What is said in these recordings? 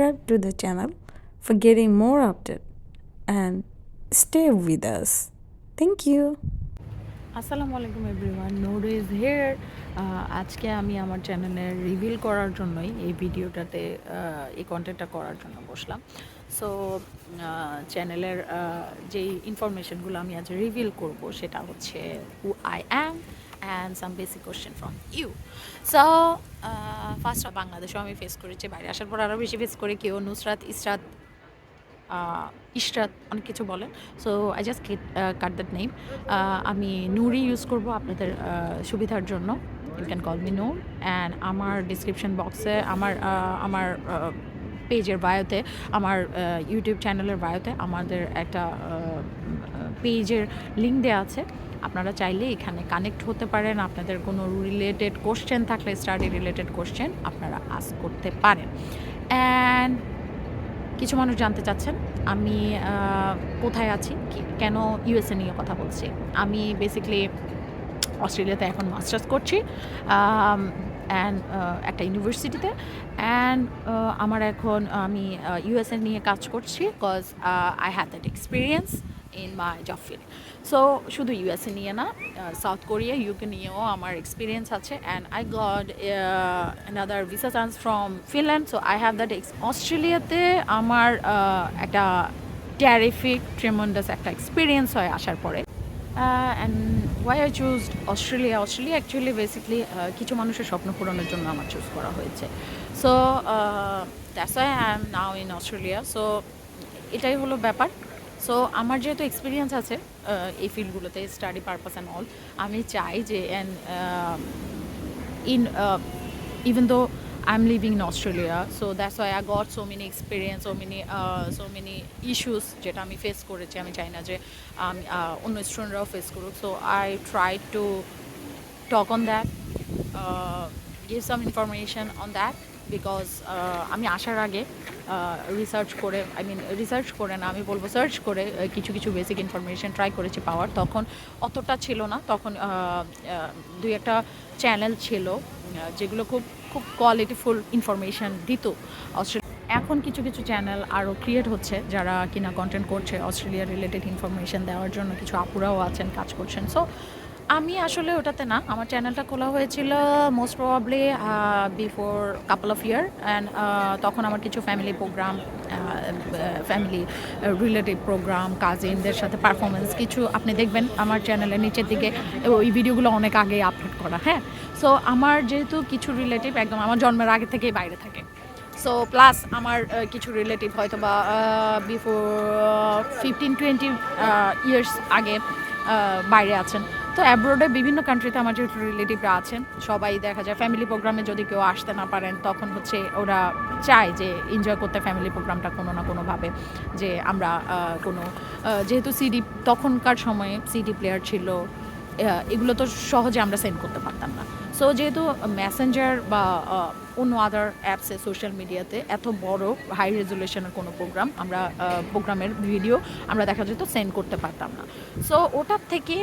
subscribe to the channel for getting more update and stay with us. Thank you. আসসালামু আলাইকুম everyone node is here আজকে আমি আমার চ্যানেলে রিভিল করার জন্যই এই ভিডিওটাতে এই কন্টেন্টটা করার জন্য বসলাম সো চ্যানেলের যেই ইনফরমেশনগুলো আমি আজ রিভিল করব সেটা হচ্ছে who I am and some basic question from you so first of বাংলাদেশেও আমি ফেস করেছি বাইরে আসার পর আরও বেশি ফেস করে কেউ নুসরাত ইসরাত ইশরাত অনেক কিছু বলেন so I just cut that name আমি নুরি ইউজ করব আপনাদের আহ, সুবিধার জন্য। You can call me Noor and আমার ডিসক্রিপশন বক্সে আমার আহ, আমার পেজের বায়োতে আমার ইউটিউব চ্যানেলের বায়োতে আমাদের একটা পেজের লিঙ্ক দেওয়া আছে। আপনারা চাইলে এখানে কানেক্ট হতে পারেন। আপনাদের কোনো রিলেটেড কোশ্চেন থাকলে স্টাডি রিলেটেড কোশ্চেন আপনারা আস্ক করতে পারেন। অ্যান্ড কিছু মানুষ জানতে চাচ্ছেন, আমি কোথায় আছি? কেন ইউএসএ নিয়ে কথা বলছি? আমি বেসিক্যালি অস্ট্রেলিয়াতে এখন মাস্টার্স করছি অ্যান্ড একটা ইউনিভার্সিটিতে অ্যান্ড আমার এখন আমি ইউএসএ নিয়ে কাজ করছি because I have that experience in my job field so শুধু ইউএসএ নিয়ে না সাউথ কোরিয়া ইউকে নিয়েও আমার এক্সপিরিয়েন্স আছে and I got another visa chance from Finland so I have that অস্ট্রেলিয়াতে আমার আহ, একটা ট্যারিফিক ট্রেমন্ডাস একটা এক্সপিরিয়েন্স হয় আসার পরে। And why I choose Australia Australia actually basically কিছু মানুষের স্বপ্ন পূরণের জন্য আমার চুজ করা হয়েছে। So that's I am now in Australia so এটাই হলো ব্যাপার। সো আমার যেহেতু এক্সপিরিয়েন্স আছে এই ফিল্ডগুলোতে স্টাডি পারপাস অ্যান্ড অল আমি চাই যে and in even though I am living Australia, so that's why I got so many experience, so many uh, so many issues যেটা আমি ফেস করেছি। আমি চাই না যে আমি অন্য স্টুডেন্টরাও ফেস করুক। So I try to talk on that give some information on that because আমি আসার আগে রিসার্চ করে আই মিন রিসার্চ করে না, আমি বলব সার্চ করে কিছু কিছু বেসিক ইনফরমেশন ট্রাই করেছি পাওয়ার। তখন অতটা ছিল না, তখন দুই একটা চ্যানেল ছিল যেগুলো খুব খুব কোয়ালিটিফুল ইনফরমেশন দিত এখন কিছু কিছু চ্যানেল আরও ক্রিয়েট হচ্ছে, যারা কিনা কন্টেন্ট করছে অস্ট্রেলিয়া রিলেটেড ইনফরমেশন দেওয়ার জন্য কিছু আপুরাও আছেন, কাজ করছেন। সো আমি আসলে ওটাতে না, আমার চ্যানেলটা খোলা হয়েছিল most probably before couple of year and তখন আমার কিছু family program family relative program কাজিনদের সাথে পারফরমেন্স কিছু আপনি দেখবেন আমার চ্যানেলের নিচের দিকে, ওই ভিডিওগুলো অনেক আগে আপলোড করা হ্যাঁ? সো আমার যেহেতু কিছু রিলেটিভ একদম আমার জন্মের আগে থেকেই বাইরে থাকে। সো প্লাস আমার কিছু রিলেটিভ হয়তো বা বিফোর ফিফটিন টোয়েন্টি ইয়ার্স আগে বাইরে আছেন। তো অ্যাব্রোডে বিভিন্ন কান্ট্রিতে আমার যেহেতু রিলেটিভরা আছেন, সবাই দেখা যায় ফ্যামিলি প্রোগ্রামে যদি কেউ আসতে না পারেন, তখন হচ্ছে ওরা চায় যে এনজয় করতে ফ্যামিলি প্রোগ্রামটা কোনো না কোনোভাবে, যে আমরা কোনো যেহেতু সিডি তখনকার সময়ে সিডি প্লেয়ার ছিল এগুলো তো সহজে আমরা সেন্ড করতে পারতাম না। সো যেহেতু মেসেঞ্জার বা অন্য আদার অ্যাপসে সোশ্যাল মিডিয়াতে এত বড় হাই রেজুলেশনের কোনো প্রোগ্রাম আমরা প্রোগ্রামের ভিডিও আমরা দেখা যেত সেন্ড করতে পারতাম না। সো ওটার থেকে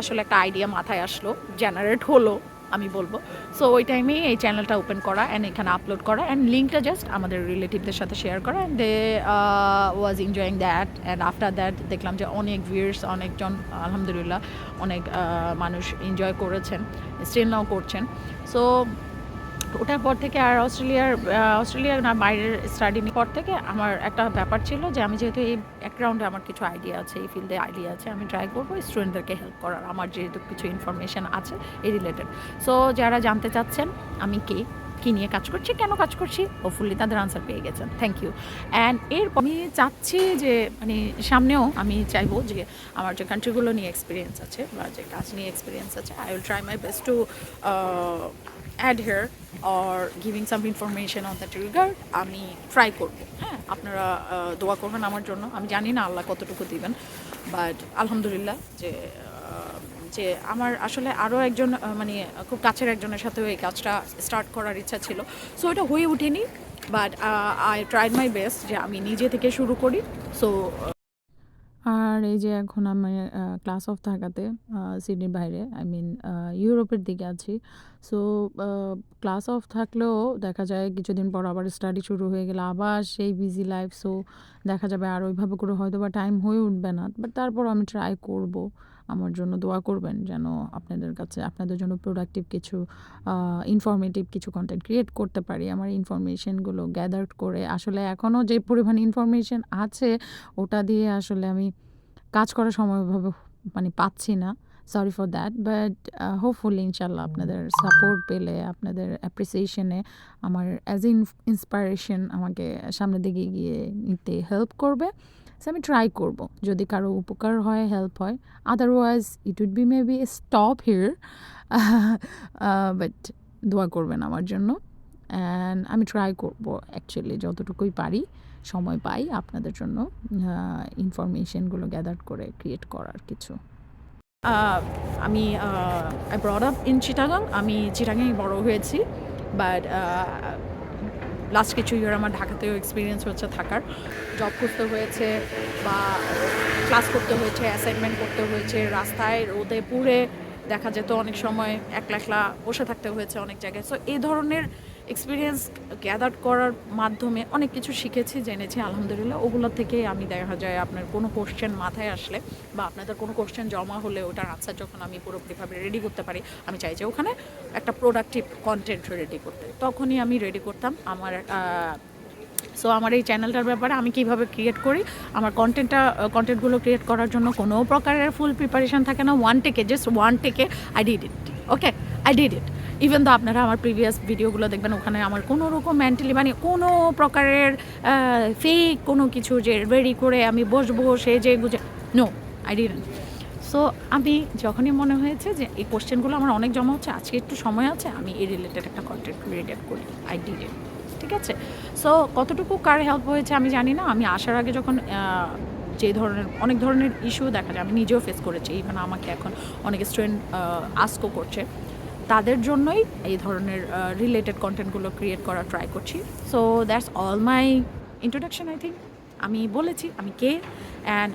আসলে একটা আইডিয়া মাথায় আসলো জেনারেট হলো, আমি বলব। সো ওই টাইমে এই চ্যানেলটা ওপেন করা অ্যান্ড এখানে আপলোড করা অ্যান্ড লিঙ্কটা জাস্ট আমাদের রিলেটিভদের সাথে শেয়ার করা and they was enjoying that and after that দেখলাম যে অনেক ভিউয়ার্স অনেকজন, আলহামদুলিল্লাহ, অনেক মানুষ এনজয় করেছেন স্টিল নাও করছেন। সো ওটার পর থেকে আর অস্ট্রেলিয়ার অস্ট্রেলিয়ার না, বাইরের স্টাডি পর থেকে আমার একটা ব্যাপার ছিল যে আমি যেহেতু এই ব্যাকগ্রাউন্ডে আমার কিছু আইডিয়া আছে, এই ফিল্ডে আইডিয়া আছে, আমি ট্রাই করব স্টুডেন্টদেরকে হেল্প করার, আমার যেহেতু কিছু ইনফরমেশন আছে এই রিলেটেড সো যারা জানতে চাচ্ছেন, আমি কে, কী নিয়ে কাজ করছি, কেন কাজ করছি ও হোপফুলি তাদের আনসার পেয়ে গেছেন। থ্যাংক ইউ অ্যান্ড এর আমি চাচ্ছি যে মানে সামনেও আমি চাইব যে, আমার যে কান্ট্রিগুলো নিয়ে এক্সপিরিয়েন্স আছে বা যে কাজ নিয়ে এক্সপিরিয়েন্স আছে I will try my best to add here or giving some information on that regard আমি ট্রাই করব। হ্যাঁ আপনারা দোয়া করবেন আমার জন্য। আমি জানি না আল্লাহ কতটুকু দিবেন বাট আলহামদুলিল্লাহ যে যে আমার আসলে আরও একজন মানে খুব কাছের একজনের সাথেও এই কাজটা স্টার্ট করার ইচ্ছা ছিল। সো এটা হয়ে ওঠেনি but I tried my best যে আমি নিজে থেকে শুরু করি। সো আর এই যে এখন আমি ক্লাস অফ থাকাতে সিডনির বাইরে আই মিন ইউরোপের দিকে আছি। সো ক্লাস অফ থাকলেও দেখা যায় কিছুদিন পর আবার স্টাডি শুরু হয়ে গেলে আবার সেই বিজি লাইফ সো দেখা যাবে আর ওইভাবে করে হয়তো বা টাইম হয়ে উঠবে না বাট তারপর আমি ট্রাই করব। আমার জন্য দোয়া করবেন যেন আপনাদের কাছে, আপনাদের জন্য প্রোডাক্টিভ কিছু ইনফরমেটিভ কিছু কন্টেন্ট ক্রিয়েট করতে পারি। আমার ইনফরমেশনগুলো গ্যাদার করে আসলে এখনও যে পরিমাণ ইনফরমেশন আছে, ওটা দিয়ে আসলে আমি কাজ করার সময়ভাবে মানে পাচ্ছি না। Sorry for that but hopefully ইনশাল্লাহ আপনাদের সাপোর্ট পেলে, আপনাদের অ্যাপ্রিসিয়েশনে আমার অ্যাজ ইন ইন্সপায়ারেশন আমাকে সামনের দিকে গিয়ে নিতে হেল্প করবে। সো আমি ট্রাই করব। যদি কারও উপকার হয় হেল্প হয় otherwise it would be may maybe stop here but দোয়া করবেন আমার জন্য। অ্যান্ড আমি ট্রাই করব অ্যাকচুয়ালি যতটুকুই পারি, সময় পাই আপনাদের জন্য ইনফরমেশনগুলো গ্যাদার করে ক্রিয়েট করার কিছু। আমি I brought up in Chittagong আমি চিটাগাংয়ে বড় হয়েছি বাট লাস্ট কিছু ইয়ার আমার ঢাকাতেও এক্সপিরিয়েন্স হচ্ছে থাকার। জব করতে হয়েছে বা ক্লাস করতে হয়েছে অ্যাসাইনমেন্ট করতে হয়েছে, রাস্তায় রোদে পুড়ে দেখা যেত অনেক সময়, একলা একলা বসে থাকতে হয়েছে অনেক জায়গায়। সো এই ধরনের এক্সপিরিয়েন্স গ্যাদার করার মাধ্যমে অনেক কিছু শিখেছি, জেনেছি, আলহামদুলিল্লাহ। ওগুলো থেকে আমি দেখা যায় আপনার কোনো কোশ্চেন মাথায় আসলে বা আপনাদের কোনো কোশ্চেন জমা হলে ওটার আনসার যখন আমি পুরোপুরিভাবে রেডি করতে পারি, আমি চাই যে ওখানে একটা প্রোডাক্টিভ কন্টেন্ট রেডি করতে। তখনই আমি রেডি করতাম আমার সো আমার এই চ্যানেলটার ব্যাপারে আমি কীভাবে ক্রিয়েট করি, আমার কন্টেন্টটা কন্টেন্টগুলো ক্রিয়েট করার জন্য কোনো প্রকারের ফুল প্রিপারেশন থাকে না। ওয়ান টেকে জাস্ট ওয়ান টেকে I did it okay I did it even তো আপনারা আমার প্রিভিয়াস ভিডিওগুলো দেখবেন, ওখানে আমার কোনো রকম মেন্টালি মানে কোনো প্রকারের ফেক কোনো কিছু যে রেডি করে আমি বসবো, সে যে গুজে নো আই ডিডেন্ট সো আমি যখনই মনে হয়েছে যে এই কোশ্চেনগুলো আমার অনেক জমা হচ্ছে, আজকে একটু সময় আছে, আমি এই রিলেটেড একটা কন্টেন্ট ক্রিয়েট করি। আই ডিড ইট ঠিক আছে? সো কতটুকু কার হেল্প হয়েছে আমি জানি না। আমি আসার আগে যখন যে ধরনের, অনেক ধরনের ইস্যু দেখা যায়, আমি নিজেও ফেস করেছি ইভেন আমাকে এখন অনেক স্টুডেন্ট আস্কও করছে। তাদের জন্যই এই ধরনের রিলেটেড কন্টেন্টগুলো ক্রিয়েট করা ট্রাই করছি। So that's all my introduction I think আমি বলেছি, আমি কে অ্যান্ড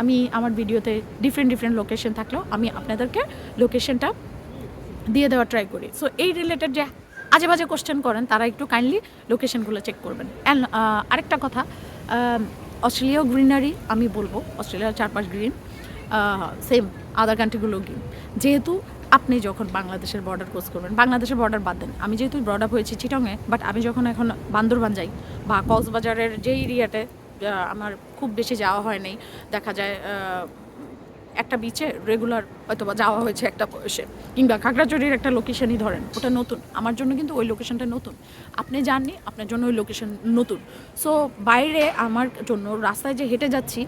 আমি আমার ভিডিওতে ডিফারেন্ট ডিফারেন্ট লোকেশন থাকলেও আমি আপনাদেরকে লোকেশনটা দিয়ে দেওয়ার ট্রাই করি। সো এই রিলেটেড যে আজে বাজে কোশ্চেন করেন, তারা একটু কাইন্ডলি লোকেশনগুলো চেক করবেন। অ্যান্ড আরেকটা কথা অস্ট্রেলিয়াও গ্রিনারি আমি বলব, অস্ট্রেলিয়ার চারপাশ গ্রিন সেম আদার কান্ট্রিগুলো গ্রিন যেহেতু আপনি যখন বাংলাদেশের বর্ডার ক্রস করবেন, বাংলাদেশের বর্ডার বাদ দেন। আমি যেহেতু ব্রড আপ হয়েছি চিটংয়ে বাট আমি যখন এখন বান্দরবান যাই বা কক্সবাজারের যে এরিয়াতে আমার খুব বেশি যাওয়া হয় নাই, দেখা যায় একটা বিচে রেগুলার হয়তো বা যাওয়া হয়েছে একটা বয়সে। কিংবা খাগড়াছড়ির একটা লোকেশনই ধরেন, ওটা নতুন। আমার জন্য কিন্তু ওই লোকেশনটা নতুন। আপনি জাননি আপনার জন্য ওই লোকেশন নতুন। সো বাইরে আমার জন্য রাস্তায় যে হেঁটে যাচ্ছি,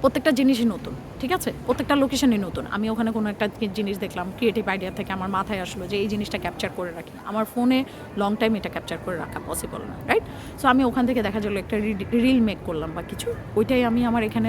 প্রত্যেকটা জিনিসই নতুন। ঠিক আছে? প্রত্যেকটা লোকেশনই নতুন। আমি ওখানে কোনো একটা জিনিস দেখলাম ক্রিয়েটিভ আইডিয়া থেকে আমার মাথায় আসলো যে এই জিনিসটা ক্যাপচার করে রাখি। আমার ফোনে লং টাইম এটা ক্যাপচার করে রাখা পসিবল না রাইট সো আমি ওখান থেকে দেখা গেলো একটা রিল মেক করলাম বা কিছু। ওইটাই আমি আমার এখানে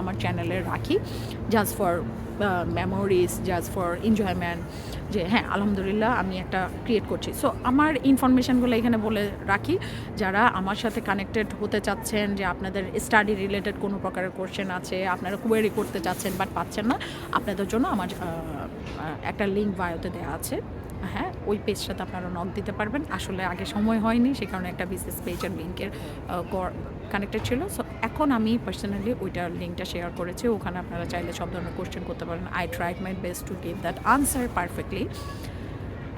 আমার চ্যানেলে রাখি just for memories just for enjoyment যে হ্যাঁ আলহামদুলিল্লাহ আমি একটা ক্রিয়েট করছি। সো আমার ইনফরমেশানগুলো এখানে বলে রাখি, যারা আমার সাথে কানেক্টেড হতে চাচ্ছেন, যে আপনাদের স্টাডি রিলেটেড কোনো প্রকারের কোশ্চেন আছে, আপনারা কোয়েরি করতে চাচ্ছেন বাট পাচ্ছেন না, আপনাদের জন্য আমার একটা লিঙ্ক বায়োতে দেওয়া আছে। হ্যাঁ ওই পেজটাতে আপনারা নক দিতে পারবেন। আসলে আগে সময় হয়নি, সে কারণে একটা বিজনেস পেজের লিঙ্কের কানেক্টেড ছিল। সো এখন আমি পার্সোনালি ওইটার লিঙ্কটা শেয়ার করেছি। ওখানে আপনারা চাইলে সব ধরনের কোশ্চেন করতে পারেন। I try my best to give that answer perfectly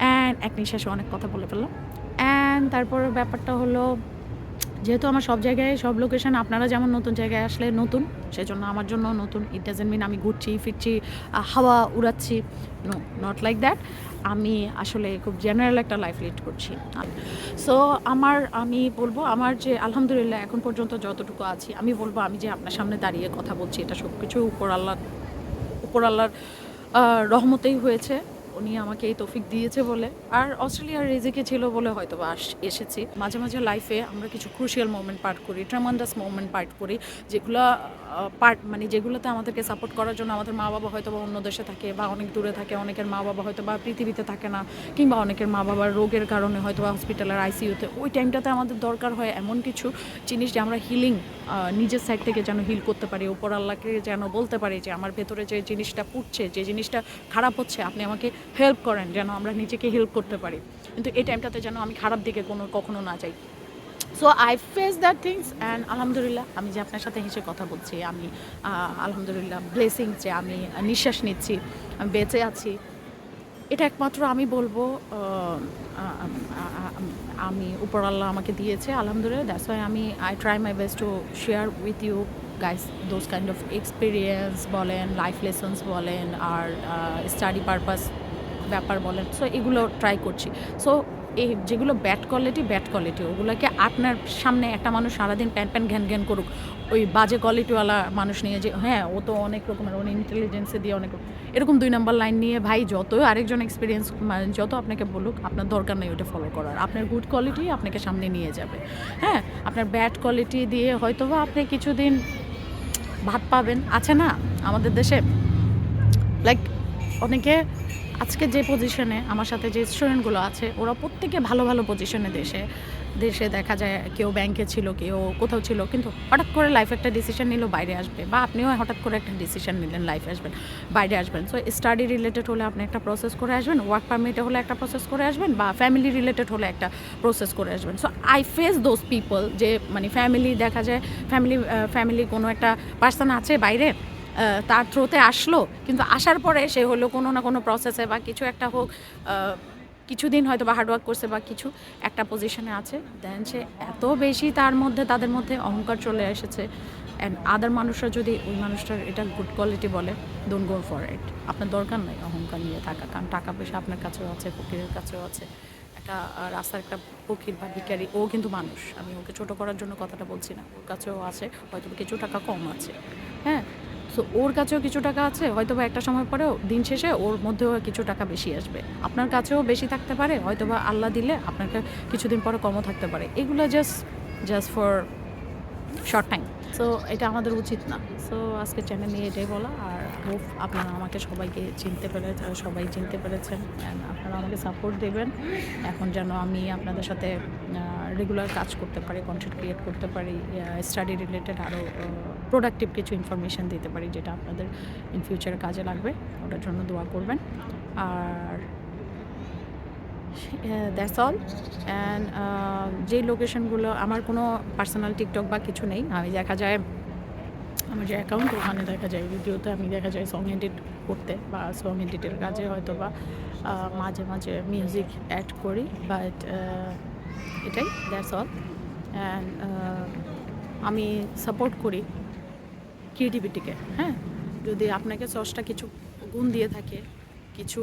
and এক নিঃশ্বাসে অনেক কথা বলে ফেললাম। অ্যান্ড তারপর ব্যাপারটা হলো যেহেতু আমার সব জায়গায়, সব লোকেশন আপনারা যেমন নতুন জায়গায় আসলে নতুন, সেজন্য আমার জন্য নতুন। ইট ডাজেন্ট মিন আমি ঘুরছি, ফিরছি হাওয়া উড়াচ্ছি নো নট লাইক দ্যাট আমি আসলে খুব জেনারেল একটা লাইফ লিড করছি। সো আমার, আমি বলব, আমার যে আলহামদুলিল্লাহ এখন পর্যন্ত যতটুকু আছি, আমি বলব আমি যে আপনার সামনে দাঁড়িয়ে কথা বলছি, এটা সব কিছু উপর আল্লাহ, উপর আল্লাহর রহমতেই হয়েছে। উনি আমাকে এই তফিক দিয়েছে বলে। আর অস্ট্রেলিয়ার রেজিকে ছিল বলে হয়তো বা এসেছি। মাঝে মাঝে লাইফে আমরা কিছু ক্রুশিয়াল মোমেন্ট পার করি ট্রামান্ডাস মোমেন্ট পার করি, যেগুলো পার্ট মানে যেগুলোতে আমাদেরকে সাপোর্ট করার জন্য আমাদের মা বাবা হয়তো বা অন্য দেশে থাকে বা অনেক দূরে থাকে, অনেকের মা বাবা হয়তো বা পৃথিবীতে থাকে না, কিংবা অনেকের মা বাবার রোগের কারণে হয়তো বা হসপিটালের আইসিইউতে ওই টাইমটাতে আমাদের দরকার হয় এমন কিছু জিনিস যে আমরা হিলিং নিজের সাইড থেকে যেন হিল করতে পারি, উপর আল্লাহকে যেন বলতে পারি যে আমার ভেতরে যে জিনিসটা পুড়ছে, যে জিনিসটা খারাপ হচ্ছে, আপনি আমাকে হেল্প করেন যেন আমরা নিজেকে হেল্প করতে পারি। কিন্তু এই টাইমটাতে যেন আমি খারাপ দিকে কোনো, কখনো না যাই। So I face that things and আলহামদুলিল্লাহ আমি যে আপনার সাথে হেসে কথা বলছি, আমি আলহামদুলিল্লাহ ব্লেসিং যে আমি নিঃশ্বাস নিচ্ছি, আমি বেঁচে আছি। এটা একমাত্র আমি বলব আমি, উপর আল্লাহ আমাকে দিয়েছে আলহামদুলিল্লাহ দ্যাটস ওয়াই আমি I try my best to share with you guys those kind of experience বলেন লাইফ লেসন্স বলেন, আর স্টাডি পারপাস ব্যাপার বলেন। সো এগুলো ট্রাই করছি। সো এই যেগুলো ব্যাড কোয়ালিটি ব্যাড কোয়ালিটি ওগুলোকে আপনার সামনে একটা মানুষ সারাদিন প্যান প্যান ঘ্যান ঘ্যান করুক, ওই বাজে কোয়ালিটিওয়ালা মানুষ নিয়ে যে হ্যাঁ ও তো অনেক রকমের, ওর ইন্টেলিজেন্সে দিয়ে অনেক এরকম দুই নাম্বার লাইন নিয়ে, ভাই যত আরেকজন এক্সপিরিয়েন্স যত আপনাকে বলুক, আপনার দরকার নেই ওটা ফলো করার। আপনার গুড কোয়ালিটি আপনাকে সামনে নিয়ে যাবে। হ্যাঁ আপনার ব্যাড কোয়ালিটি দিয়ে হয়তো বা আপনি কিছুদিন ভাত পাবেন। আছে না? আমাদের দেশে লাইক অনেকে আজকে যে পজিশনে আমার সাথে যে স্টুডেন্টগুলো আছে, ওরা প্রত্যেকে ভালো ভালো পজিশনে দেশে দেশে দেখা যায় কেউ ব্যাংকে ছিল, কেউ কোথাও ছিল, কিন্তু হঠাৎ করে লাইফ একটা ডিসিশন নিল, বাইরে আসবে। বা আপনিও হঠাৎ করে একটা ডিসিশন নিলেন লাইফে আসবেন, বাইরে আসবেন। সো স্টাডি রিলেটেড হলে আপনি একটা প্রসেস করে আসবেন ওয়ার্ক পারমিটে হলে একটা প্রসেস করে আসবেন, বা ফ্যামিলি রিলেটেড হলে একটা প্রসেস করে আসবেন। So I face those people যে মানে ফ্যামিলি দেখা যায় ফ্যামিলি ফ্যামিলি কোনো একটা পার্সন আছে বাইরে তার থ্রোতে আসলো, কিন্তু আসার পরে সে হলো কোনো না কোনো প্রসেসে বা কিছু একটা হোক কিছুদিন হয়তো বা হার্ডওয়ার্ক করছে বা কিছু একটা পজিশনে আছে দেন সে এত বেশি তার মধ্যে, তাদের মধ্যে অহংকার চলে এসেছে অ্যান্ড আদার মানুষরা যদি ওই মানুষটার এটা গুড কোয়ালিটি বলে ডোন্ট গো ফর ইট আপনার দরকার নাই অহংকার নিয়ে থাকা, কারণ টাকা পয়সা আপনার কাছেও আছে, ফকিরের কাছেও আছে। একটা রাস্তার একটা ফকির বা ভিখারি, ও কিন্তু মানুষ। আমি ওকে ছোট করার জন্য কথাটা বলছি না, ওর কাছেও আছে, হয়তো কিছু টাকা কম আছে। হ্যাঁ সো ওর কাছেও কিছু টাকা আছে হয়তো বা একটা সময় পরেও, দিন শেষে ওর মধ্যেও কিছু টাকা বেশি আসবে। আপনার কাছেও বেশি থাকতে পারে হয়তো বা আল্লাহ দিলে আপনাকে কিছুদিন পরে কমও থাকতে পারে। এগুলো just just for short time so এটা আমাদের উচিত না। সো আজকে চ্যানেল নিয়ে এটাই বলা। আর হোপ আপনারা আমাকে সবাইকে চিনতে পেরে সবাই চিনতে পেরেছেন। অ্যান্ড আপনারা আমাকে সাপোর্ট দেবেন। এখন যেন আমি আপনাদের সাথে রেগুলার কাজ করতে পারি কন্টেন্ট ক্রিয়েট করতে পারি স্টাডি রিলেটেড আরও প্রোডাক্টিভ কিছু ইনফরমেশান দিতে পারি যেটা আপনাদের ইন ফিউচারে কাজে লাগবে। ওটার জন্য দোয়া করবেন। আর দ্যাটস অল অ্যান্ড যে লোকেশনগুলো আমার কোনো পার্সোনাল টিকটক বা কিছু নেই। আমি দেখা যায়, আমার যে অ্যাকাউন্ট ওখানে দেখা যায় ভিডিওতে আমি দেখা যায় সং এডিট করতে বা সং এডিটের কাজে হয়তো বা মাঝে মাঝে মিউজিক অ্যাড করি। বাট এটাই দ্যাটস অল অ্যান্ড আমি সাপোর্ট করি ক্রিয়েটিভিটিকে হ্যাঁ? যদি আপনাকে সসটা কিছু গুণ দিয়ে থাকে, কিছু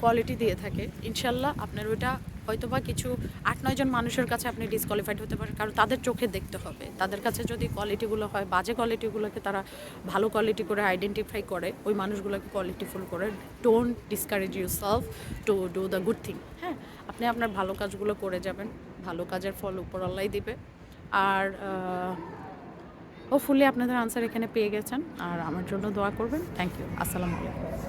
কোয়ালিটি দিয়ে থাকে, ইনশাল্লাহ আপনার ওইটা হয়তো বা কিছু আট নয়জন মানুষের কাছে আপনি ডিসকোয়ালিফাইড হতে পারেন। কারণ তাদের চোখে দেখতে হবে। তাদের কাছে যদি কোয়ালিটিগুলো হয়, বাজে কোয়ালিটিগুলোকে তারা ভালো কোয়ালিটি করে আইডেন্টিফাই করে, ওই মানুষগুলোকে কোয়ালিটিফুল করে। Don't discourage yourself to do the good thing হ্যাঁ? আপনি আপনার ভালো কাজগুলো করে যাবেন। ভালো কাজের ফল উপর দিবে। আর হোপফুলি আপনাদের আনসার এখানে পেয়ে গেছেন। আর আমার জন্য দোয়া করবেন। থ্যাংক ইউ আসসালামু আলাইকুম